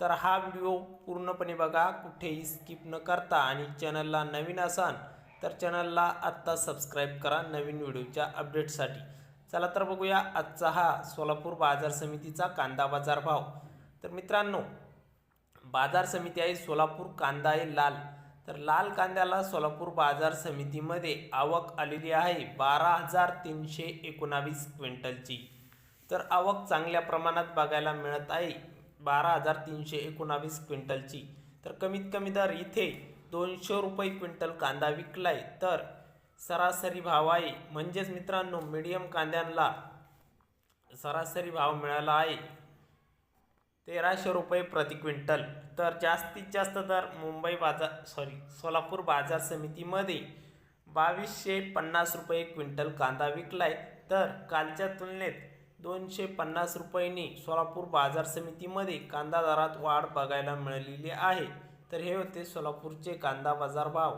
तर हा व्हिडिओ पूर्णपणे बघा कुठेही स्किप न करता. आणि चॅनलला नवीन असाल तर चॅनलला आत्ता सबस्क्राईब करा नवीन व्हिडिओच्या अपडेटसाठी चला तर बघूया आजचा हा सोलापूर बाजार समितीचा कांदा बाजार भाव. तर मित्रांनो बाजार समिती आहे सोलापूर कांदा आहे लाल. तर लाल कांद्याला सोलापूर बाजार समितीमध्ये आवक आलेली आहे बारा हजार तीनशे एकोणावीस क्विंटलची. तर आवक चांगल्या प्रमाणात बघायला मिळत आहे. बारा हजार तीनशे एकोणावीस क्विंटलची. तर कमीत कमी दर इथे दोनशे रुपये क्विंटल कांदा विकलाय. तर सरासरी भाव आहे. म्हणजेच मित्रांनो मीडियम कांद्यांना सरासरी भाव मिळाला आहे. तेराशे रुपये प्रति क्विंटल. तर जास्तीत जास्त दर मुंबई बाजार सॉरी सोलापूर बाजार समितीमध्ये बावीसशे पन्नास रुपये क्विंटल कांदा विकलाय. तर कालच्या तुलनेत दोनशे पन्नास रुपयांनी सोलापूर बाजार समितीमध्ये कांदा दरात वाढ बघायला मिळालेली आहे. तर हे होते सोलापूरचे कांदा बाजार भाव.